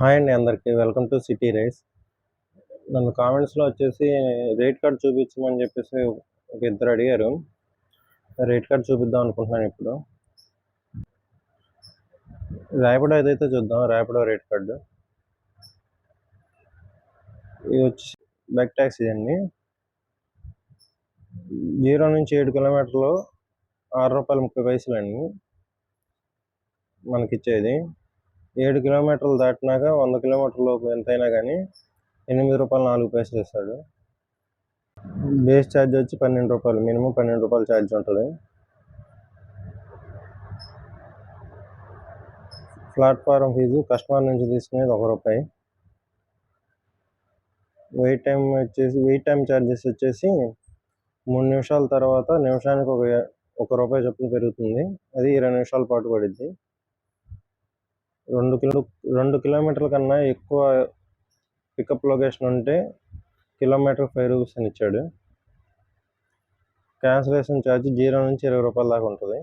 Hi అండి అందరికీ. Welcome to city rice. నన్ను కామెంట్స్లో వచ్చేసి రేట్ కార్డ్ చూపించమని చెప్పేసి ఒక ఇద్దరు అడిగారు. రేట్ కార్డ్ చూపిద్దాం అనుకుంటున్నాను ఇప్పుడు. ర్యాపిడో ఏదైతే చూద్దాం ర్యాపిడో రేట్ కార్డు. ఇది వచ్చి బైక్ ట్యాక్సీ అండి. జీరో నుంచి ఏడు కిలోమీటర్లు ఆరు రూపాయల ముప్పై పైసలు అండి మనకిచ్చేది. ఏడు కిలోమీటర్లు దాటినాక వంద కిలోమీటర్ల లోపు ఎంతైనా కానీ ఎనిమిది రూపాయలు నాలుగు పైసలు ఇస్తాడు బేస్ ఛార్జ్ వచ్చి పన్నెండు రూపాయలు మినిమం పన్నెండు రూపాయలు ఛార్జ్ ఉంటుంది. ప్లాట్ఫారం ఫీజు కస్టమర్ నుంచి తీసుకునేది ఒక రూపాయి. వెయిట్ టైం వచ్చేసి వెయిట్ టైం ఛార్జెస్ వచ్చేసి మూడు నిమిషాల తర్వాత నిమిషానికి ఒక ఒక రూపాయి చొప్పున పెరుగుతుంది. అది ఇరవై నిమిషాల పాటు పడుద్ది. రెండు కిలో రెండు కిలోమీటర్ల కన్నా ఎక్కువ పికప్ లొకేషన్ ఉంటే కిలోమీటర్ ఫైవ్ రూపీస్ అని ఇచ్చాడు. క్యాన్సిలేషన్ ఛార్జ్ జీరో నుంచి ఇరవై రూపాయల దాకా ఉంటుంది.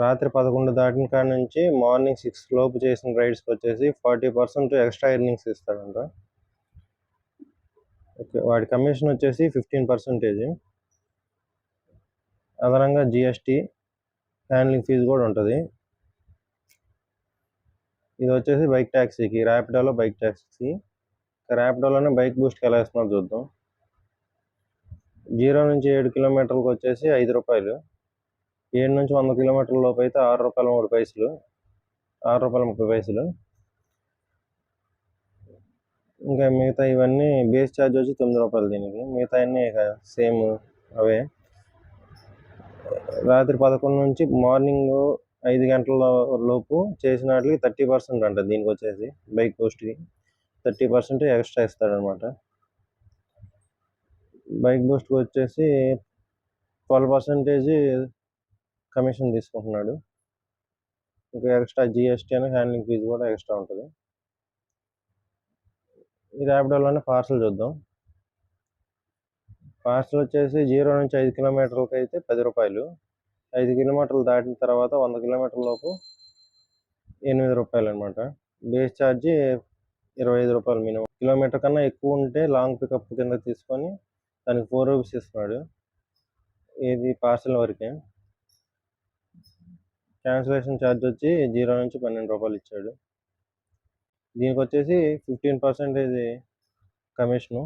రాత్రి పదకొండు దాటిన కాడ నుంచి మార్నింగ్ సిక్స్ లోపు చేసిన రైడ్స్కి వచ్చేసి ఫార్టీ పర్సెంట్ ఎక్స్ట్రా ఎర్నింగ్స్ ఇస్తాడంట. ఓకే వాడి కమిషన్ వచ్చేసి ఫిఫ్టీన్ పర్సెంటేజ్ అదనంగా జిఎస్టీ హ్యాండ్లింగ్ ఫీజు కూడా ఉంటుంది. ఇది వచ్చేసి బైక్ ట్యాక్సీకి ర్యాపిడోలో బైక్ ట్యాక్సీ ర్యాపిడోలోనే బైక్ బూస్ట్కి ఎలా ఇస్తున్నారు చూద్దాం. జీరో నుంచి ఏడు కిలోమీటర్లకు వచ్చేసి ఐదు రూపాయలు. ఏడు నుంచి వంద కిలోమీటర్ల లోపు అయితే ఆరు రూపాయల మూడు పైసలు. ఆరు రూపాయల ముప్పై పైసలు. ఇంకా మిగతా ఇవన్నీ బేస్ ఛార్జ్ వచ్చి తొమ్మిది రూపాయలు దీనికి. మిగతా అన్నీ ఇక సేమ్ అవే. రాత్రి పదకొండు నుంచి మార్నింగ్ ఐదు గంటల లోపు చేసిన వాటికి థర్టీ పర్సెంట్ అంట దీనికి వచ్చేసి బైక్ పోస్ట్కి థర్టీ పర్సెంట్ ఎక్స్ట్రా ఇస్తాడనమాట. బైక్ బూస్ట్కి వచ్చేసి ట్వెల్వ్ పర్సెంటేజ్ కమిషన్ తీసుకుంటున్నాడు. ఇంకా ఎక్స్ట్రా జిఎస్టీ అని హ్యాండ్లింగ్ ఫీజు కూడా ఎక్స్ట్రా ఉంటుంది. ఈ ర్యాపిడోలోనే పార్సల్ చూద్దాం. పార్సల్ వచ్చేసి జీరో నుంచి ఐదు కిలోమీటర్లకి అయితే పది రూపాయలు. ఐదు కిలోమీటర్లు దాటిన తర్వాత వంద కిలోమీటర్ల లోపు ఎనిమిది రూపాయలు అనమాట బేస్ ఛార్జీ ఇరవై ఐదు రూపాయలు మినిమం. కిలోమీటర్ కన్నా ఎక్కువ ఉంటే లాంగ్ పికప్ కింద తీసుకొని దానికి ఫోర్ రూపీస్ ఇస్తున్నాడు. ఇది పార్సల్ వరకే. క్యాన్సిలేషన్ ఛార్జ్ వచ్చి జీరో నుంచి పన్నెండు రూపాయలు ఇచ్చాడు. దీనికి వచ్చేసి ఫిఫ్టీన్ పర్సెంటేజ్ కమిషను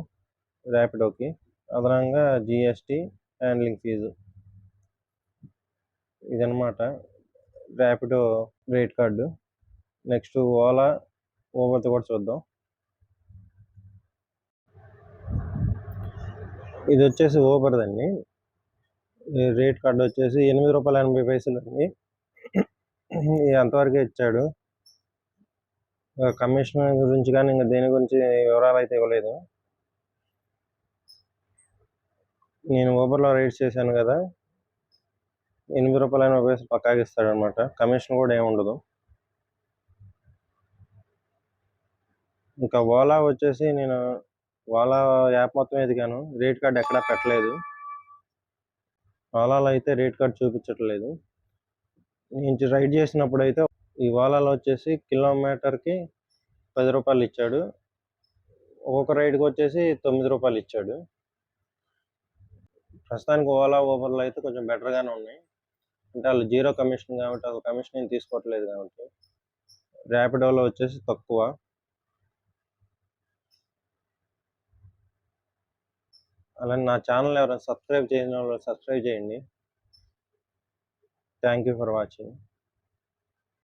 ర్యాపిడోకి. అదనంగా జిఎస్టీ హ్యాండ్లింగ్ ఫీజు. ఇదనమాట Rapido rate card. Next Ola ఊబర్తో కూడా చూద్దాం. ఇది వచ్చేసి ఓబర్దండి రేట్ కార్డు వచ్చేసి ఎనిమిది రూపాయల ఎనభై పైసలు అండి. అంతవరకే ఇచ్చాడు. కమిషన్ గురించి కానీ ఇంకా దేని గురించి వివరాలు అయితే ఇవ్వలేదు. నేను ఊబర్లో రైడ్ చేశాను కదా. ఎనిమిది రూపాయలు అయినా పైసలు పక్కాగా ఇస్తాడనమాట కమిషన్ కూడా ఏమి ఉండదు. ఇంకా ఓలా వచ్చేసి నేను ఓలా యాప్ మొత్తం ఎదిగాను. రేట్ కార్డ్ ఎక్కడా పెట్టలేదు. ఓలాలో అయితే రేట్ కార్డ్ చూపించట్లేదు. నేను రైడ్ చేసినప్పుడు అయితే ఈ ఓలాలో వచ్చేసి కిలోమీటర్కి పది రూపాయలు ఇచ్చాడు. ఒక్కొక్క రైడ్కి వచ్చేసి తొమ్మిది రూపాయలు ఇచ్చాడు. ప్రస్తుతానికి ఓలా ఊబర్లో అయితే కొంచెం బెటర్గానే ఉన్నాయి. అంటే వాళ్ళు జీరో కమిషన్ కాబట్టి ఒక కమిషన్ ఏం తీసుకోవట్లేదు కాబట్టి ర్యాపిడోలో వచ్చేసి తక్కువ. అలానే నా ఛానల్ ఎవరైనా సబ్స్క్రైబ్ చేయని వాళ్ళు సబ్స్క్రైబ్ చేయండి. Thank you for watching.